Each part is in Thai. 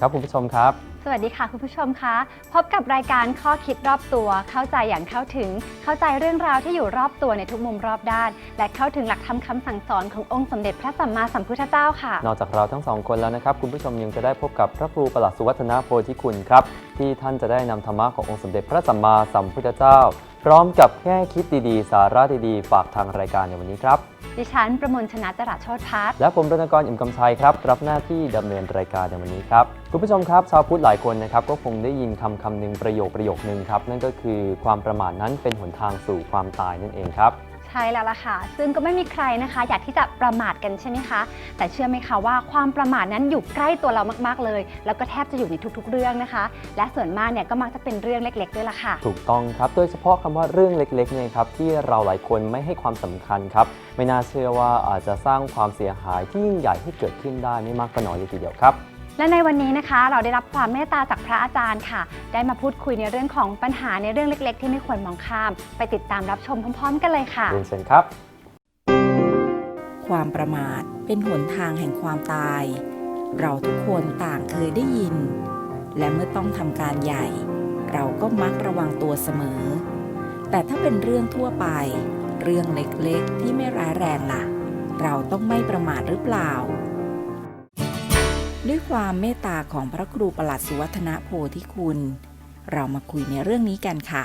สวัสดีครับคุณผู้ชมครับ สวัสดีค่ะคุณผู้ชมคะพบกับรายการข้อคิดรอบตัว เข้าใจอย่างเข้าถึง เข้าใจเรื่องราวที่อยู่รอบตัวในทุกมุมรอบด้าน และเข้าถึงหลักธรรมคำสั่งสอนขององค์สมเด็จพระสัมมาสัมพุทธเจ้าค่ะ นอกจากเราทั้งสองคนแล้วนะครับ คุณผู้ชมยังจะได้พบกับพระครูประหลัดสุวัฒนาโพธิคุณครับ ที่ท่านจะได้นำธรรมะขององค์สมเด็จพระสัมมาสัมพุทธเจ้า พร้อมกับแง่คิดดีๆ สาระดีๆ ฝากทางรายการในวันนี้ครับ ดิฉันประมวลชนะจรัสโชติพัฒน์และผมรณกรอิ่มกำชัยครับ รับหน้าที่ดำเนินรายการในวันนี้ครับ คุณผู้ชมครับ ชาวพุทธหลายคนนะครับ ก็คงได้ยินคำคำหนึ่งประโยคประโยคนึงครับ นั่นก็คือความประมาทนั้นเป็นหนทางสู่ความตายนั่นเองครับ ใช่แล้วล่ะค่ะ ซึ่งก็ไม่มีใครนะคะ อยากที่จะประมาทกันใช่ไหมคะ แต่เชื่อไหมคะว่าความประมาทนั้นอยู่ใกล้ตัวเรามากๆเลย แล้วก็แทบจะอยู่ในทุกๆ เรื่องนะคะ และส่วนมากเนี่ยก็มักจะเป็นเรื่องเล็กๆด้วยล่ะค่ะ ถูกต้องครับโดยเฉพาะคำว่าเรื่องเล็กๆเนี่ยครับที่เราหลายคนไม่ให้ความสำคัญครับ ไม่น่าเชื่อว่าอาจจะสร้างความเสียหายที่ยิ่งใหญ่ให้เกิดขึ้นได้ไม่มากก็น้อยเลยทีเดียวครับ และในวันนี้นะคะ เราได้รับความเมตตาจากพระอาจารย์ค่ะ ได้มาพูดคุยในเรื่องของปัญหาในเรื่องเล็ก ๆ ที่ไม่ควรมองข้าม ไปติดตามรับชมพร้อม ๆ กันเลยค่ะ เรียนเชิญครับ ความประมาทเป็นหนทางแห่งความตาย เราทุกคนต่างเคยได้ยิน และเมื่อต้องทำการใหญ่ เราก็มักระวังตัวเสมอ แต่ถ้าเป็นเรื่องทั่วไป เรื่องเล็กๆที่ไม่ร้ายแรงล่ะ เราต้องไม่ประมาทหรือเปล่า ด้วยความเมตตาของพระครูประหลัดสุวัฒนโพธิคุณ เรามาคุยในเรื่องนี้กันค่ะ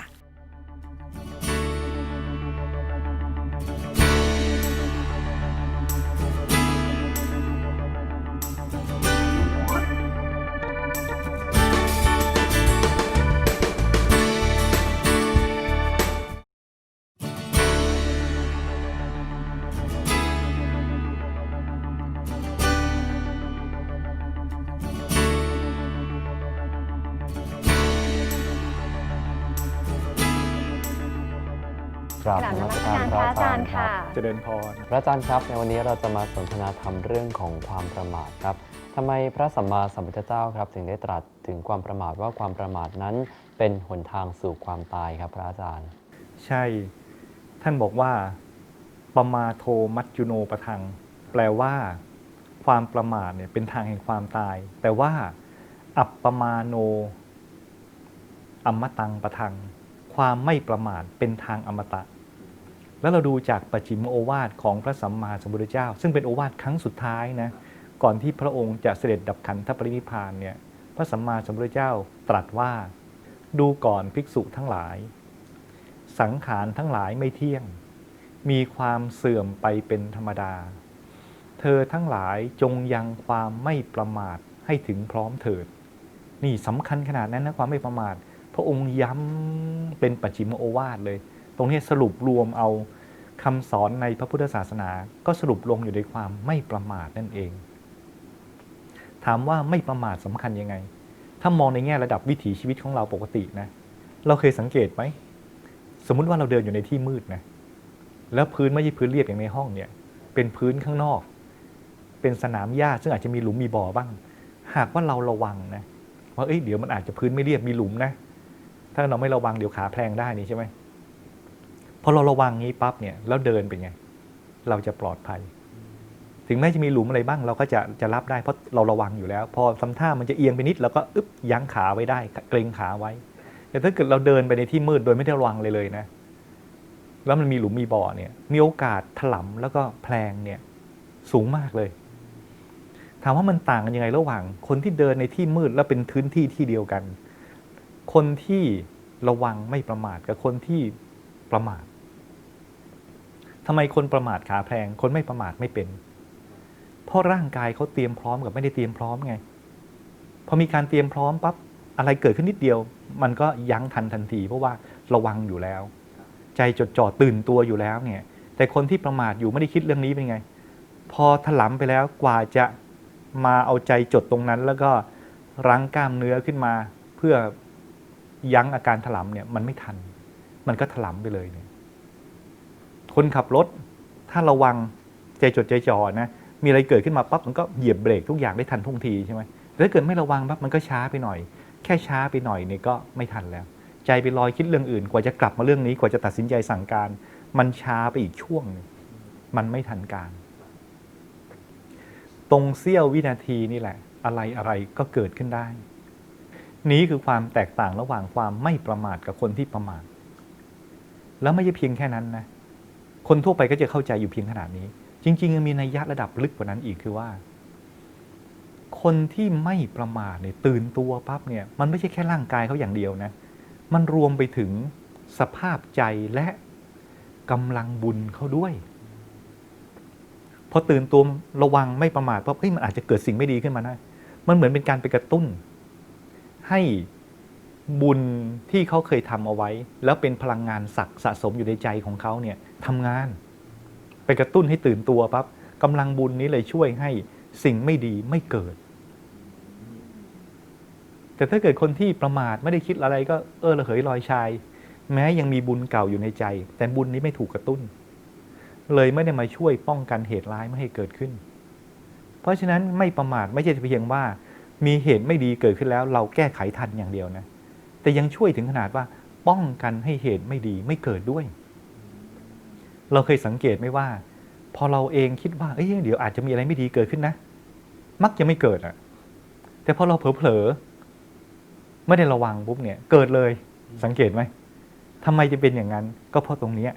ราบกราบนนมัมัสสการการพพระระอาอาจาจารรย์ย์ครัค่ะบเจริญพร พระอาจารย์ครับ ในวันนี้เราจะมาสนทนาธรรมเรื่องของความประมาทครับทำไมพระสัมมาสัมพุทธเจ้าครับ ถึงได้ตรัสถึงความประมาทว่าความประมาทนั้นเป็นหนทางสู่ความตายครับพระอาจารย์ ใช่ ท่านบอกว่าปมาโทมัจจุโนปทัง แปลว่า ความประมาทเนี่ยเป็นทางแห่งความตาย แต่ว่า อัปปมาโนอมตังปทัง ความไม่ประมาทเป็นทางอมตะ แล้วเราดูจากปัจฉิมโอวาทของพระสัมมาสัมพุทธเจ้า ซึ่งเป็นโอวาทครั้งสุดท้ายนะก่อนที่พระองค์จะเสด็จดับขันธปรินิพานเนี่ยพระสัมมาสัมพุทธเจ้าตรัสว่าดูก่อนภิกษุทั้งหลาย สังขารทั้งหลายไม่เที่ยง มีความเสื่อมไปเป็นธรรมดา เธอทั้งหลายจงยังความไม่ประมาทให้ถึงพร้อมเถิด นี่สำคัญขนาดนั้นนะความไม่ประมาท พระองค์ย้ำเป็นปัจฉิมโอวาทเลย ตรงนี้สรุปรวมเอาคำสอนในพระพุทธศาสนา ก็สรุปลงอยู่ในความไม่ประมาทนั่นเอง ถามว่าไม่ประมาทสำคัญยังไง ถ้ามองในแง่ระดับวิถีชีวิตของเราปกตินะ เราเคยสังเกตไหม สมมุติว่าเราเดินอยู่ในที่มืดนะ แล้วพื้นไม่ใช่พื้นเรียบอย่างในห้องเนี่ย เป็นพื้นข้างนอก เป็นสนามหญ้าซึ่งอาจจะมีหลุมมีบ่อบ้าง หากว่าเราระวังนะว่าเอ้ยเดี๋ยวมันอาจจะพื้นไม่เรียบมีหลุมนะ ถ้าเราไม่ระวังเดี๋ยวขาแพลงได้นี่ใช่ไหม พอเราระวังงี้ปั๊บเนี่ยแล้วเดินเป็นไง เราจะปลอดภัย ถึงแม้จะมีหลุมอะไรบ้าง เราก็จะจะรับได้เพราะเราระวังอยู่แล้ว พอทำท่ามันจะเอียงไปนิดเราก็อึ๊บยั้งขาไว้ได้ เกรงขาไว้ แต่ถ้าเกิดเราเดินไปในที่มืดโดยไม่ได้ระวังเลยเลยนะ แล้วมันมีหลุมมีบ่อเนี่ย มีโอกาสถลำแล้วก็แพลงเนี่ย สูงมากเลยถามว่ามันต่างกันยังไงระหว่าง คนที่เดินในที่มืดแล้วเป็นพื้นที่ที่เดียวกัน คนที่ระวังไม่ประมาทกับคนที่ประมาท ทำไมคนประมาทขาแพลงคนไม่ประมาทไม่เป็น เพราะร่างกายเขาเตรียมพร้อมกับไม่ได้เตรียมพร้อมไง พอมีการเตรียมพร้อมปั๊บอะไรเกิดขึ้นนิดเดียว มันก็ยั้งทันทันที เพราะว่าระวังอยู่แล้ว ใจจดจ่อตื่นตัวอยู่แล้วเนี่ย แต่คนที่ประมาทอยู่ไม่ได้คิดเรื่องนี้เป็นไง พอถลำไปแล้วกว่าจะมาเอาใจจดตรงนั้น แล้วก็รั้งกล้ามเนื้อขึ้นมา เพื่อยั้งอาการถลำเนี่ยมันไม่ทัน มันก็ถลำไปเลยเนี่ย คนขับรถ ถ้าระวังใจจดใจจ่อนะ มีอะไรเกิดขึ้นมาปั๊บมันก็เหยียบเบรกทุกอย่างได้ทันท่วงทีใช่ไหมแต่ถ้าเกิดไม่ระวังปั๊บมันก็ช้าไปหน่อย แค่ช้าไปหน่อยเนี่ยก็ไม่ทันแล้ว ใจไปลอยคิดเรื่องอื่น กว่าจะกลับมาเรื่องนี้กว่าจะตัดสินใจสั่งการ มันช้าไปอีกช่วงนึงมันไม่ทันการ ตรงเสี้ยววินาทีนี่แหละ อะไรอะไรก็เกิดขึ้นได้ นี้คือความแตกต่างระหว่างความไม่ประมาทกับคนที่ประมาทแล้วไม่ใช่เพียงแค่นั้นนะ คนทั่วไปก็จะเข้าใจอยู่เพียงขนาดนี้ จริงๆยังมีนัยยะระดับลึกกว่านั้นอีกคือว่า คนที่ไม่ประมาทเนี่ยตื่นตัวปั๊บเนี่ยมันไม่ใช่แค่ร่างกายเขาอย่างเดียวนะ มันรวมไปถึงสภาพใจและกำลังบุญเขาด้วยพอตื่นตัวระวังไม่ประมาทปั๊บเฮ้ยมันอาจจะเกิดสิ่งไม่ดีขึ้นมาได้มันเหมือนเป็นการไปกระตุ้น ให้ บุญที่เขาเคยทำเอาไว้ แล้วเป็นพลังงานศักดิ์สะสมอยู่ในใจของเขาเนี่ยทำงาน ไปกระตุ้นให้ตื่นตัวปั๊บกำลังบุญนี้เลยช่วยให้สิ่งไม่ดีไม่เกิด แต่ถ้าเกิดคนที่ประมาทไม่ได้คิดอะไรก็เออระเหยลอยชาย แม้ยังมีบุญเก่าอยู่ในใจ แต่บุญนี้ไม่ถูกกระตุ้น เลยไม่ได้มาช่วยป้องกันเหตุร้ายไม่ให้เกิดขึ้น เพราะฉะนั้นไม่ประมาทไม่ใช่เพียงว่า มีเหตุไม่ดีเกิดขึ้นแล้ว เราแก้ไขทันอย่างเดียวนะ แต่ยังช่วยถึงขนาดว่าป้องกันให้เหตุไม่ดีไม่เกิดด้วย เราเคยสังเกตไหมว่า พอเราเองคิดว่าเอ้ยเดี๋ยวอาจจะมีอะไรไม่ดีเกิดขึ้นนะ มักจะไม่เกิดอะ่ะ แต่พอเราเผลอๆไม่ได้ระวังปุ๊บเนี่ย เกิดเลย สังเกตไหมทำไมจะเป็นอย่างนั้น ก็เพราะตรงเนี้ย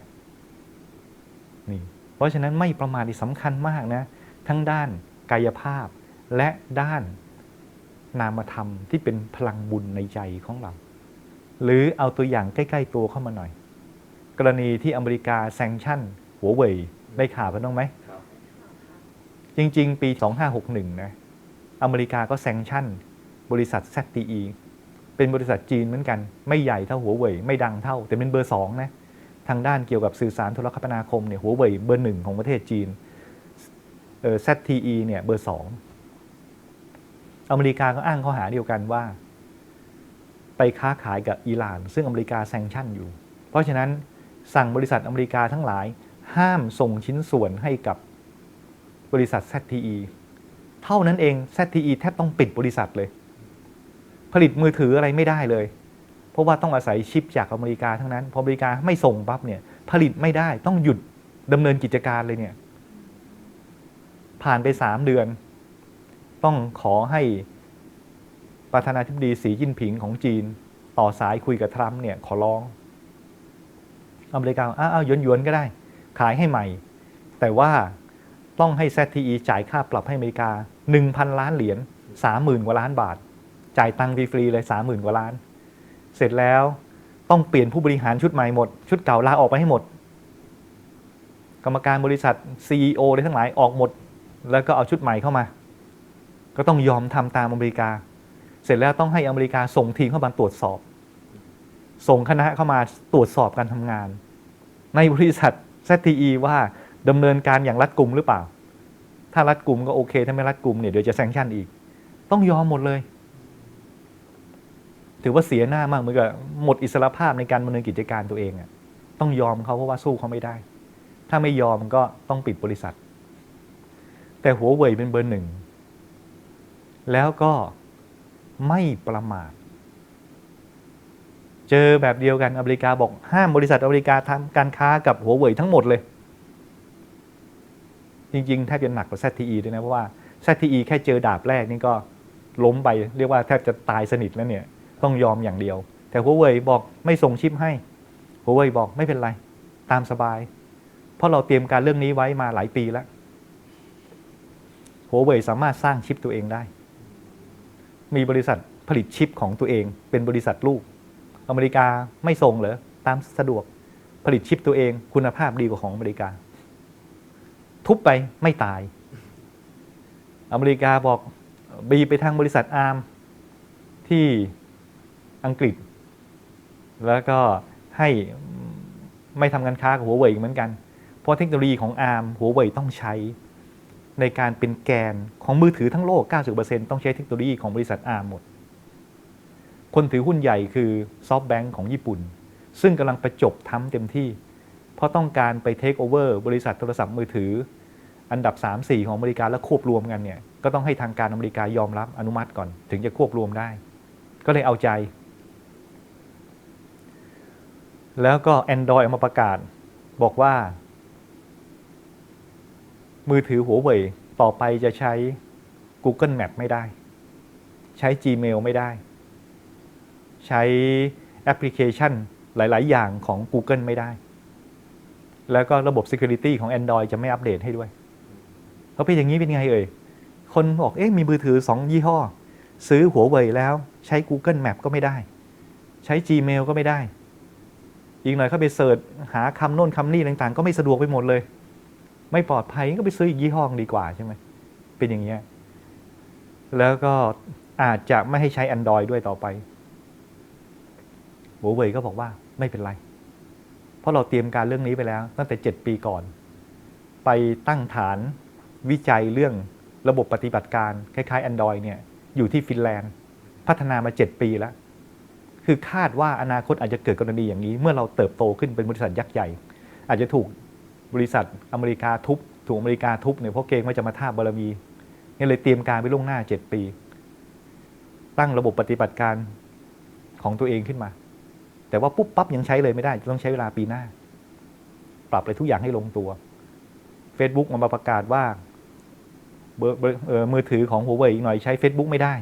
นี่ เพราะฉะนั้นไม่ประมาทนี่สำคัญมากนะ ทั้งด้านกายภาพและด้านนามธรรมที่เป็นพลังบุญในใจของเรา หรือเอาตัวอย่างใกล้ ๆ ตัวเข้ามาหน่อย กรณีที่อเมริกาแซงชั่น หัวเว่ยได้ข่าวกันบ้างไหม จริง ๆ ปี 2561 นะ อเมริกาก็แซงชั่น บริษัท ZTE เป็นบริษัทจีนเหมือนกัน ไม่ใหญ่เท่าหัวเว่ยไม่ดังเท่า แต่เป็นเบอร์สองนะทางด้านเกี่ยวกับสื่อสารโทรคมนาคมเนี่ยหัวเว่ยเบอร์หนึ่งของประเทศจีนเออ ZTE เนี่ยเบอร์สองอเมริกาก็อ้างข้อหาเดียวกันว่า ไปค้าขายกับอิหร่าน ซึ่งอเมริกาแซงชั่นอยู่ เพราะฉะนั้นสั่งบริษัทอเมริกาทั้งหลาย ห้ามส่งชิ้นส่วนให้กับบริษัท ZTE เท่านั้นเอง ZTE แทบต้องปิดบริษัทเลย ผลิตมือถืออะไรไม่ได้เลย เพราะว่าต้องอาศัยชิปจากอเมริกาทั้งนั้น พออเมริกาไม่ส่งปั๊บเนี่ย ผลิตไม่ได้ต้องหยุดดำเนินกิจการเลยเนี่ย ผ่านไปสามเดือน ต้องขอให้ ประธานาธิบดีสีจิ้นผิงของจีน ต่อสายคุยกับทรัมป์เนี่ยขอร้อง อเมริกาอ้าวหยวนหยวนก็ได้ ขายให้ใหม่ แต่ว่าต้องให้ ZTE จ่ายค่าปรับให้อเมริกา 1,000 ล้านเหรียญ30,000 กว่าล้านบาท จ่ายตังค์ฟรีๆเลย 30,000 กว่าล้าน เสร็จแล้วต้องเปลี่ยนผู้บริหารชุดใหม่หมด ชุดเก่าลาออกไปให้หมด กรรมการบริษัท CEO ได้ทั้งหลายออกหมด แล้วก็เอาชุดใหม่เข้ามา ก็ต้องยอมทำตามอเมริกา เสร็จแล้วต้องให้อเมริกาส่งทีมเข้ามาตรวจสอบ ส่งคณะเข้ามาตรวจสอบการทำงาน ในบริษัท ZTE ว่าดำเนินการอย่างรัดกุมหรือเปล่า ถ้ารัดกุมก็โอเค ถ้าไม่รัดกุมเนี่ยเดี๋ยวจะแซงชั่นอีก ต้องยอมหมดเลย ถือว่าเสียหน้ามากเหมือนกับหมดอิสรภาพในการดำเนินกิจการตัวเองอะต้องยอมเขาเพราะว่าสู้เขาไม่ได้ ถ้าไม่ยอมก็ต้องปิดบริษัท แต่หัวเว่ยเป็นเบอร์หนึ่ง แล้วก็ ไม่ประมาท เจอแบบเดียวกันอเมริกาบอกห้ามบริษัทอเมริกาทำการค้ากับหัวเว่ยทั้งหมดเลย จริงๆ แทบจะหนักกว่า ZTE ด้วยนะ เพราะว่า ZTE แค่เจอดาบแรกนี่ก็ล้มไปเรียกว่าแทบจะตายสนิทแล้วเนี่ย ต้องยอมอย่างเดียว แต่หัวเว่ยบอกไม่ส่งชิปให้หัวเว่ยบอกไม่เป็นไร ตามสบาย เพราะเราเตรียมการเรื่องนี้ไว้มาหลายปีแล้วหัวเว่ยสามารถสร้างชิปตัวเองได้ มีบริษัทผลิตชิปของตัวเอง เป็นบริษัทลูก อเมริกาไม่ส่งเหรอตามสะดวกผลิตชิปตัวเอง คุณภาพดีกว่าของอเมริกา ทุบไปไม่ตาย อเมริกาบอกบีไปทางบริษัทอาร์มที่อังกฤษ แล้วก็ให้ไม่ทำการค้ากับหัวเว่ยเหมือนกัน เพราะเทคโนโลยีของอาร์มหัวเว่ยต้องใช้ ในการเป็นแกนของมือถือทั้งโลก 90%ต้องใช้เทคโนโลยีของบริษัทอาร์หมด คนถือหุ้นใหญ่คือซอฟต์แบงก์ของญี่ปุ่น ซึ่งกำลังประจบทำเต็มที่ เพราะต้องการไปเทคโอเวอร์บริษัทโทรศัพท์มือถือ อันดับ 3-4 ของอเมริกาแล้วควบรวมกันเนี่ยก็ต้องให้ทางการอเมริกายอมรับอนุมัติก่อน ถึงจะควบรวมได้ ก็เลยเอาใจ แล้วก็ Android ออกมาประกาศ บอกว่า มือถือหัวเว่ยต่อไปจะใช้ Google Map ไม่ได้ ใช้ Gmail ไม่ได้ ใช้แอปพลิเคชันหลาย ๆ อย่างของ Google ไม่ได้ แล้วก็ระบบ Security ของ Android จะไม่อัปเดตให้ด้วยเพราะเป็นอย่างนี้เป็นไงเอ่ย คนบอกเอ๊ะมีมือถือ 2 ยี่ห้อ ซื้อหัวเว่ยแล้วใช้ Google Map ก็ไม่ได้ ใช้ Gmail ก็ไม่ได้ อีกหน่อยเข้าไปเสิร์ชหาคำโน่นคำนี่ต่าง ๆ ก็ไม่สะดวกไปหมดเลย ไม่ปลอดภัยก็ไปซื้ออีกยี่ห้อดีกว่าใช่ไหมเป็นอย่างเงี้ยแล้วก็อาจจะไม่ให้ใช้ Android ด้วยต่อไปหัวเว่ยก็บอกว่าไม่เป็นไร เพราะเราเตรียมการเรื่องนี้ไปแล้ว ตั้งแต่ 7 ปีก่อน ไปตั้งฐานวิจัยเรื่องระบบปฏิบัติการ คล้ายๆ Android เนี่ยอยู่ที่ฟินแลนด์ พัฒนามา 7 ปีแล้ว คือคาดว่าอนาคตอาจจะเกิดกรณีอย่างนี้ เมื่อเราเติบโตขึ้นเป็นบริษัทยักษ์ใหญ่ อาจจะถูก บริษัทอเมริกาทุบถูกอเมริกาทุบเนี่ยเพราะเกรงว่าจะมาท่าบารมีนี่เลยเตรียมการไปล่วงหน้า7ปี ตั้งระบบปฏิบัติการของตัวเองขึ้นมา แต่ว่าปุ๊บปั๊บยังใช้เลยไม่ได้ ต้องใช้เวลาปีหน้า ปรับอะไรทุกอย่างให้ลงตัว Facebook มาประกาศว่าเบอร์มือถือของหัวเว่ยอีกหน่อยใช้ Facebook ไม่ได้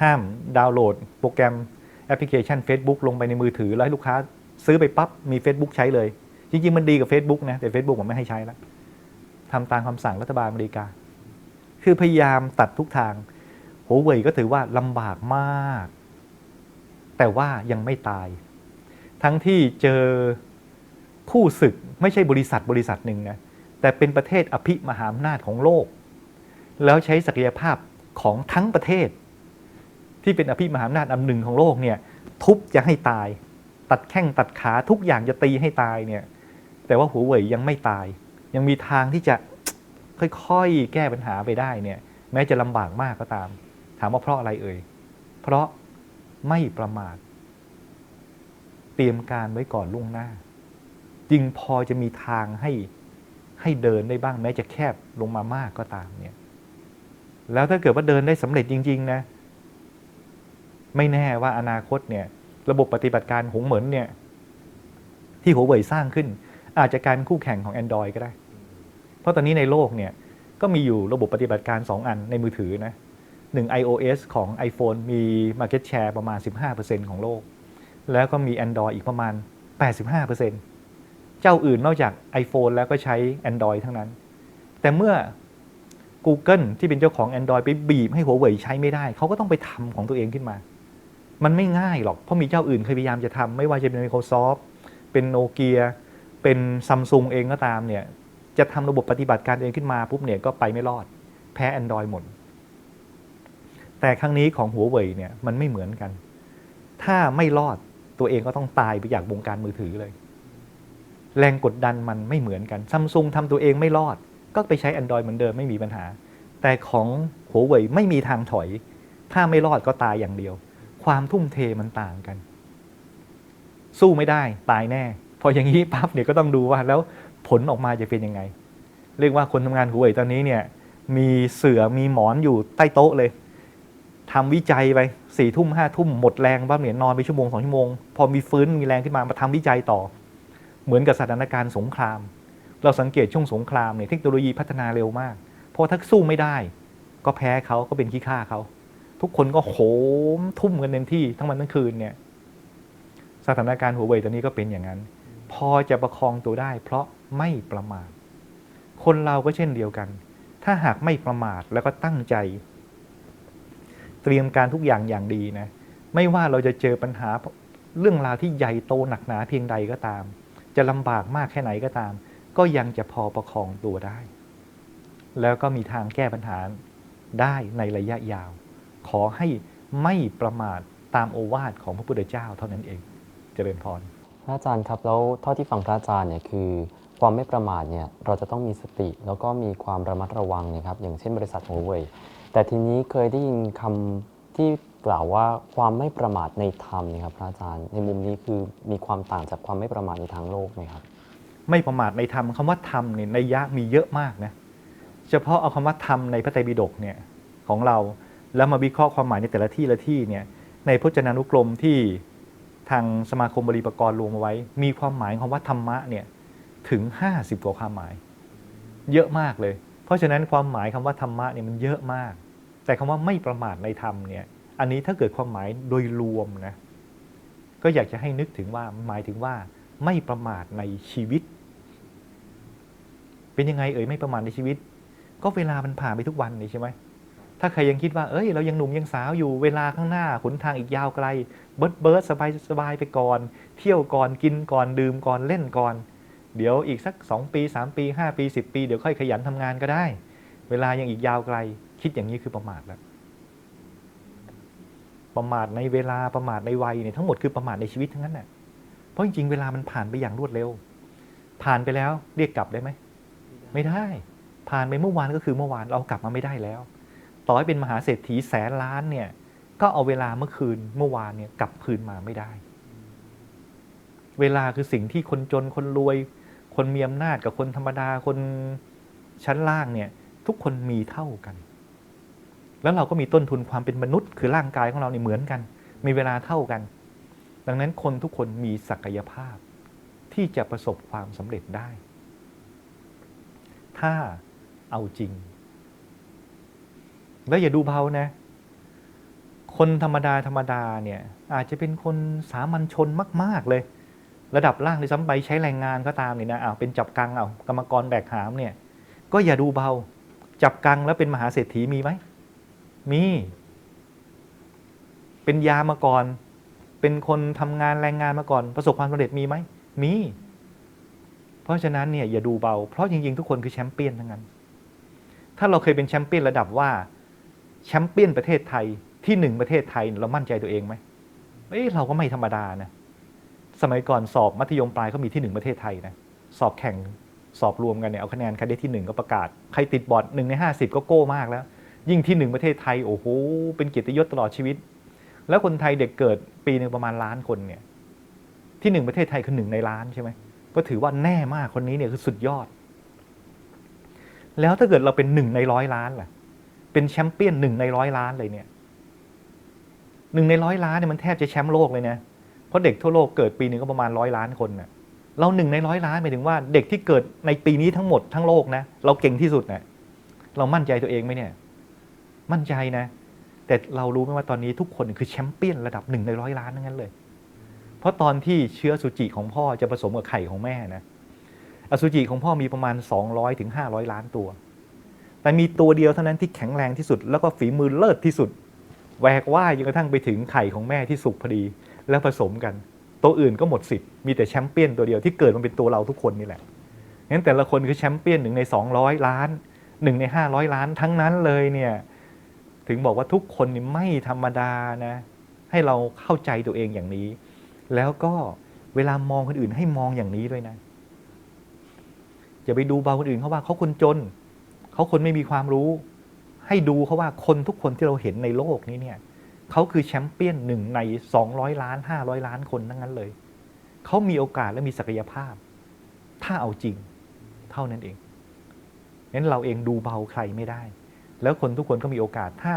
ห้ามดาวน์โหลดโปรแกรมแอปพลิเคชัน Facebook ลงไปในมือถือ แล้วให้ลูกค้าซื้อไปปั๊บมี Facebook ใช้เลย จริงๆ มันดีกับ Facebook นะ แต่ Facebook ผมไม่ให้ใช้แล้วทำตามคำสั่งรัฐบาลอเมริกา คือพยายามตัดทุกทางหัวเว่ยก็ถือว่าลำบากมาก แต่ว่ายังไม่ตาย ทั้งที่เจอคู่ศึกไม่ใช่บริษัทบริษัทหนึ่งนะแต่เป็นประเทศอภิมหาอำนาจของโลก แล้วใช้ศักยภาพของทั้งประเทศ ที่เป็นอภิมหาอำนาจอันหนึ่งของโลกเนี่ยทุบจะให้ตาย ตัดแข้งตัดขาทุกอย่างจะตีให้ตายเนี่ย แต่ว่าหัวเว่ยยังไม่ตาย ยังมีทางที่จะค่อยๆ แก้ปัญหาไปได้เนี่ย แม้จะลำบากมากก็ตาม ถามว่าเพราะอะไรเอ่ย เพราะไม่ประมาท เตรียมการไว้ก่อนล่วงหน้า จึงพอจะมีทางให้ให้เดินได้บ้างแม้จะแคบลงมามากก็ตามเนี่ย แล้วถ้าเกิดว่าเดินได้สำเร็จจริง ๆ นะ ไม่แน่ว่าอนาคตเนี่ย ระบบปฏิบัติการหงเหมินเนี่ย ที่หัวเว่ยสร้างขึ้น อาจจะกลายเป็นคู่แข่งของ Android ก็ได้ เพราะตอนนี้ในโลกเนี่ยก็มีอยู่ระบบปฏิบัติการ 2 อันในมือถือนะหนึ่ง iOS ของ iPhone มี Market Share ประมาณ 15%ของโลก แล้วก็มี Android อีกประมาณ 85%เจ้าอื่นนอกจาก iPhone แล้วก็ใช้ Android ทั้งนั้น แต่เมื่อ Google ที่เป็นเจ้าของ Android ไปบีบให้หัวเว่ยใช้ไม่ได้ เขาก็ต้องไปทำของตัวเองขึ้นมา มันไม่ง่ายหรอก เพราะมีเจ้าอื่นเคยพยายามจะทำไม่ว่าจะเป็น Microsoft เป็นโนเกีย เป็นซัมซุงเองก็ตามเนี่ยจะทำระบบปฏิบัติการเองขึ้นมาปุ๊บเนี่ยก็ไปไม่รอดแพ้ Android หมด แต่ครั้งนี้ของหัวเว่ยเนี่ยมันไม่เหมือนกัน ถ้าไม่รอดตัวเองก็ต้องตายไปจากวงการมือถือเลย แรงกดดันมันไม่เหมือนกันซัมซุงทำตัวเองไม่รอด ก็ไปใช้ Android เหมือนเดิมไม่มีปัญหา แต่ของหัวเว่ยไม่มีทางถอย ถ้าไม่รอดก็ตายอย่างเดียว ความทุ่มเทมันต่างกัน สู้ไม่ได้ตายแน่ พออย่างนี้ปั๊บเนี่ยก็ต้องดูว่าแล้วผลออกมาจะเป็นยังไง เรียกว่าคนทำงานหัวเว่ยตอนนี้เนี่ยมีเสือมีหมอนอยู่ใต้โต๊ะเลยทำวิจัยไปสี่ทุ่มห้าทุ่มหมดแรงบ้างเนี่ยนอนไปชั่วโมงสองชั่วโมง พอมีฟื้นมีแรงขึ้นมามาทำวิจัยต่อ เหมือนกับสถานการณ์สงคราม เราสังเกตช่วงสงครามเนี่ยเทคโนโลยีพัฒนาเร็วมากเพราะถ้าสู้ไม่ได้ ก็แพ้เขาก็เป็นขี้ข้าเขาทุกคนก็โหมทุ่มกันเต็มที่ทั้งวันทั้งคืนเนี่ยสถานการณ์หัวเว่ยตอนนี้ก็เป็นอย่างนั้น พอจะประคองตัวได้ เพราะไม่ประมาท คนเราก็เช่นเดียวกัน ถ้าหากไม่ประมาทแล้วก็ตั้งใจ เตรียมการทุกอย่างอย่างดีนะ ไม่ว่าเราจะเจอปัญหาเรื่องราวที่ใหญ่โตหนักหนาเพียงใดก็ตาม จะลำบากมากแค่ไหนก็ตาม ก็ยังจะพอประคองตัวได้ แล้วก็มีทางแก้ปัญหาได้ในระยะยาว ขอให้ไม่ประมาทตามโอวาทของพระพุทธเจ้าเท่านั้นเอง เจริญพร พระอาจารย์ครับแล้วเท่าที่ฟังพระอาจารย์เนี่ยคือความไม่ประมาทเนี่ยเราจะต้องมีสติ แล้วก็มีความระมัดระวังนะครับอย่างเช่นบริษัทหัวเว่ยแต่ทีนี้เคยได้ยินคำที่กล่าวว่าความไม่ประมาทในธรรมนะครับพระอาจารย์ ในมุมนี้คือมีความต่างจากความไม่ประมาทในทางโลกไหมครับ ไม่ประมาทในธรรมคำว่าธรรมเนี่ยในยยะมีเยอะมากนะเฉพาะเอาคำว่าธรรมในพระไตรปิฎกเนี่ยของเราแล้วมาวิเคราะห์ความหมายในแต่ละที่ละที่เนี่ยในพจนานุกรมที่ ทางสมาคมบริปกรรวมเอาไว้ มีความหมายคำว่าธรรมะเนี่ยถึง 50 กว่าความหมาย เยอะมากเลย เพราะฉะนั้นความหมายคำว่าธรรมะเนี่ยมันเยอะมาก แต่คำว่าไม่ประมาทในธรรมเนี่ยอันนี้ถ้าเกิดความหมายโดยรวมนะก็อยากจะให้นึกถึงว่าหมายถึงว่าไม่ประมาทในชีวิต เป็นยังไงเอ่ยไม่ประมาทในชีวิต ก็เวลามันผ่านไปทุกวันนี่ใช่ไหมถ้าใครยังคิดว่าเอ้ยเรายังหนุ่มยังสาวอยู่เวลาข้างหน้าขนทางอีกยาวไกล เบิร์ดเบิร์ดสบายสบายไปก่อน เที่ยวก่อนกินก่อนดื่มก่อนเล่นก่อน เดี๋ยวอีกสัก 2 ปี 3 ปี 5 ปี 10 ปี เดี๋ยวค่อยขยันทำงานก็ได้ เวลายังอีกยาวไกล คิดอย่างนี้คือประมาทแล้ว ประมาทในเวลาประมาทในวัยเนี่ยทั้งหมดคือประมาทในชีวิตทั้งนั้นแหละเพราะจริงๆเวลามันผ่านไปอย่างรวดเร็ว ผ่านไปแล้วเรียกกลับได้ไหมไม่ได้ ผ่านไปเมื่อวานก็คือเมื่อวานเรากลับมาไม่ได้แล้ว ต่อให้เป็นมหาเศรษฐีแสนล้านเนี่ย ก็เอาเวลาเมื่อคืนเมื่อวานเนี่ยกลับคืนมาไม่ได้ เวลาคือสิ่งที่คนจนคนรวย คนมีอำนาจกับคนธรรมดาคนชั้นล่างเนี่ย ทุกคนมีเท่ากัน แล้วเราก็มีต้นทุนความเป็นมนุษย์ คือร่างกายของเราเนี่ยเหมือนกัน มีเวลาเท่ากัน ดังนั้นคนทุกคนมีศักยภาพ ที่จะประสบความสำเร็จได้ ถ้าเอาจริง แล้วอย่าดูเบานะ คนธรรมดาธรรมดาเนี่ยอาจจะเป็นคนสามัญชนมาก ๆ เลย ระดับล่างในซ้ำไปใช้แรงงานก็ตามเนี่ยนะอ้าวเป็นจับกังเอากรรมกรแบกหามเนี่ยก็อย่าดูเบา จับกังแล้วเป็นมหาเศรษฐีมีไหมมี เป็นยามาก่อน เป็นคนทำงานแรงงานมาก่อน ประสบความสำเร็จมีไหมมี เพราะฉะนั้นเนี่ยอย่าดูเบา เพราะจริง ๆ ทุกคนคือแชมเปี้ยนทั้งนั้น ถ้าเราเคยเป็นแชมเปี้ยนระดับว่าแชมเปี้ยนประเทศไทย ที่หนึ่งประเทศไทยเรามั่นใจตัวเองไหมเอ้ยเราก็ไม่ธรรมดานะ สมัยก่อนสอบมัธยมปลายก็มีที่หนึ่งประเทศไทยนะ สอบแข่งสอบรวมกันเนี่ยเอาคะแนนใครได้ที่หนึ่งก็ประกาศ ใครติดบอร์ดหนึ่งในห้าสิบก็โก้มากแล้ว ยิ่งที่หนึ่งประเทศไทยโอ้โหเป็นเกียรติยศตลอดชีวิต แล้วคนไทยเด็กเกิดปีหนึ่งประมาณล้านคนเนี่ย ที่หนึ่งประเทศไทยคือหนึ่งในล้านใช่ไหมก็ถือว่าแน่มากคนนี้เนี่ยคือสุดยอด แล้วถ้าเกิดเราเป็นหนึ่งในร้อยล้านล่ะ เป็นแชมเปี้ยนหนึ่งในร้อยล้านเลยเนี่ย หนึ่งในร้อยล้านเนี่ยมันแทบจะแชมป์โลกเลยนะเพราะเด็กทั่วโลกเกิดปีหนึ่งก็ประมาณร้อยล้านคนน่ะเราหนึ่งในร้อยล้านหมายถึงว่าเด็กที่เกิดในปีนี้ทั้งหมดทั้งโลกนะเราเก่งที่สุดนะเรามั่นใจตัวเองไหมเนี่ย มั่นใจนะ แต่เรารู้ไหมว่าตอนนี้ทุกคนคือแชมเปี้ยนระดับหนึ่งในร้อยล้านทั้งนั้นเลย เพราะตอนที่เชื้อสุจิของพ่อจะผสมกับไข่ของแม่นะอสุจิของพ่อมีประมาณ 200ถึง500 ล้านตัว แต่มีตัวเดียวเท่านั้นที่แข็งแรงที่สุด แล้วก็ฝีมือเลิศที่สุด แหวกว่ายจนกระทั่งไปถึงไข่ของแม่ที่สุกพอดี แล้วผสมกัน ตัวอื่นก็หมดสิทธิ์มีแต่แชมเปี้ยนตัวเดียวที่เกิดมาเป็นตัวเราทุกคนนี่แหละงั้นแต่ละคนคือแชมเปี้ยนหนึ่งใน 200 ล้านหนึ่งใน 500 ล้านทั้งนั้นเลยเนี่ยถึงบอกว่าทุกคนนี่ไม่ธรรมดานะให้เราเข้าใจตัวเองอย่างนี้ แล้วก็เวลามองคนอื่นให้มองอย่างนี้ด้วยนะอย่าไปดูเบาคนอื่นเขาว่าเขาคนจน เขาคนไม่มีความรู้ ให้ดูเขาว่าคนทุกคนที่เราเห็นในโลกนี้เนี่ยเขาคือแชมเปี้ยนหนึ่งใน 200 ล้าน 500 ล้านคนทั้งนั้นเลย เขามีโอกาสและมีศักยภาพ ถ้าเอาจริงเท่านั้นเองงั้นเราเองดูเบาใครไม่ได้ แล้วคนทุกคนก็มีโอกาสถ้า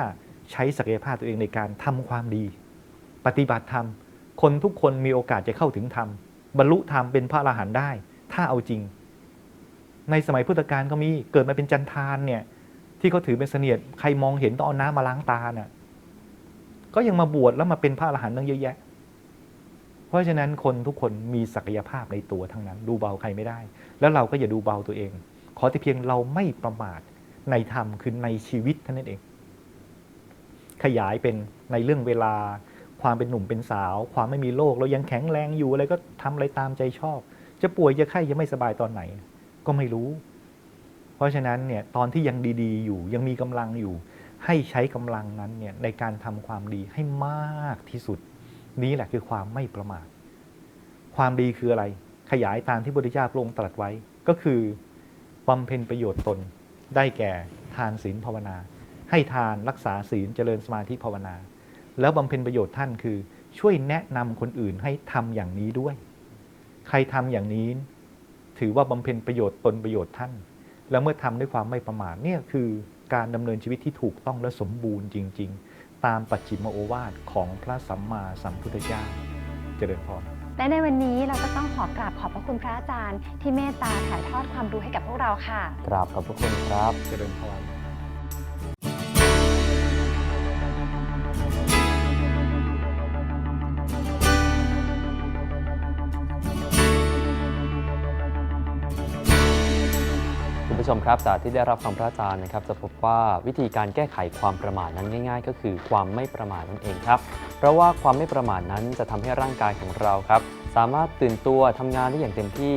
ใช้ศักยภาพตัวเองในการทำความดี ปฏิบัติธรรม คนทุกคนมีโอกาสจะเข้าถึงธรรม บรรลุธรรมเป็นพระอรหันต์ได้ ถ้าเอาจริง ในสมัยพุทธกาลก็มีเกิดมาเป็นจันทานเนี่ย ที่เขาถือเป็นเสนียดใครมองเห็นต้องเอาน้ำมาล้างตาน่ะก็ยังมาบวชแล้วมาเป็นพระอรหันต์ตั้งเยอะแยะ เพราะฉะนั้นคนทุกคนมีศักยภาพในตัวทั้งนั้น ดูเบาใครไม่ได้ แล้วเราก็อย่าดูเบาตัวเอง ขอแต่เพียงเราไม่ประมาทในธรรมคือในชีวิตเท่านั้นเอง ขยายเป็นในเรื่องเวลา ความเป็นหนุ่มเป็นสาว ความไม่มีโรคเรายังแข็งแรงอยู่อะไรก็ทำอะไรตามใจชอบ จะป่วยจะไข้จะไม่สบายตอนไหน ก็ไม่รู้ เพราะฉะนั้นเนี่ยตอนที่ยังดีๆ อยู่ยังมีกำลังอยู่ ให้ใช้กำลังนั้นเนี่ยในการทำความดีให้มากที่สุด นี้แหละคือความไม่ประมาทความดีคืออะไร ขยายตามที่พระพุทธเจ้าพระองค์ตรัสไว้ก็คือบำเพ็ญประโยชน์ตนได้แก่ทานศีลภาวนา ให้ทานรักษาศีลเจริญสมาธิภาวนา แล้วบำเพ็ญประโยชน์ท่านคือช่วยแนะนำคนอื่นให้ทำอย่างนี้ด้วย ใครทำอย่างนี้ ถือว่าบำเพ็ญประโยชน์ตนประโยชน์ท่าน แล้วเมื่อทำด้วยความไม่ประมาทเนี่ยคือการดำเนินชีวิตที่ถูกต้องและสมบูรณ์จริง ๆ ตามปัจฉิมโอวาทของพระสัมมาสัมพุทธเจ้าเจริญพรและในวันนี้เราก็ต้องขอกราบขอบพระคุณพระอาจารย์ ที่เมตตาถ่ายทอดความรู้ให้กับพวกเราค่ะ กราบขอบพระคุณครับเจริญพร ผู้ชมครับจากที่ได้รับฟังพระอาจารย์นะครับจะพบว่าวิธีการแก้ไขความประมาทนั้นง่าย ๆ ก็คือความไม่ประมาทนั่นเองครับเพราะว่าความไม่ประมาทนั้นจะทำให้ร่างกายของเราครับสามารถตื่นตัวทำงานได้อย่างเต็มที่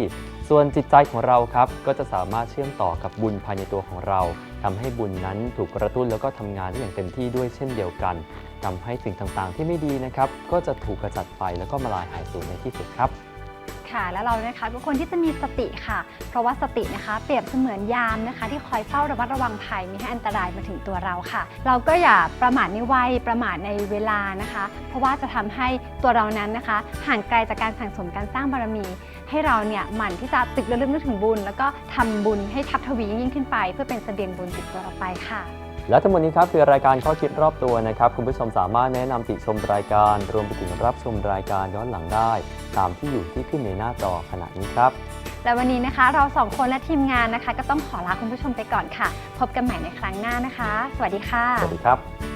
ส่วนจิตใจของเราครับก็จะสามารถเชื่อมต่อกับบุญภายในตัวของเราทำให้บุญนั้นถูกกระตุ้นแล้วก็ทำงานได้อย่างเต็มที่ด้วยเช่นเดียวกันทำให้สิ่งต่างๆ ที่ไม่ดีนะครับก็จะถูกกระจัดไปแล้วก็มาลายหายสูญในที่สุดครับ ค่ะ แล้วเรานะคะเป็นคนที่จะมีสติค่ะ เพราะว่าสตินะคะ เปรียบเสมือนยามนะคะ ที่คอยเฝ้าระมัดระวังภัยม่ให้อันตรายมาถึงตัวเราค่ะ เราก็อย่าประมาทในวัยประมาทในเวลานะคะ เพราะว่าจะทำให้ตัวเรานั้นนะคะ ห่างไกลจากการสั่งสมการสร้างบารมี ให้เราเนี่ยหมั่นที่จะตึกระลึกนึกถึงบุญ แล้วก็ทำบุญให้ทับทวียิ่งขึ้นไป เพื่อเป็นเสบียงบุญติดตัวเราไปค่ะ และทั้งหมดนี้ครับคือรายการข้อคิดรอบตัวนะครับ คุณผู้ชมสามารถแนะนำติชมรายการ รวมไปถึงรับชมรายการย้อนหลังได้ ตามที่อยู่ที่ขึ้นในหน้าจอขณะนี้ครับ และวันนี้นะคะ เราสองคนและทีมงานนะคะ ก็ต้องขอลาคุณผู้ชมไปก่อนค่ะ พบกันใหม่ในครั้งหน้านะคะ สวัสดีค่ะ สวัสดีครับ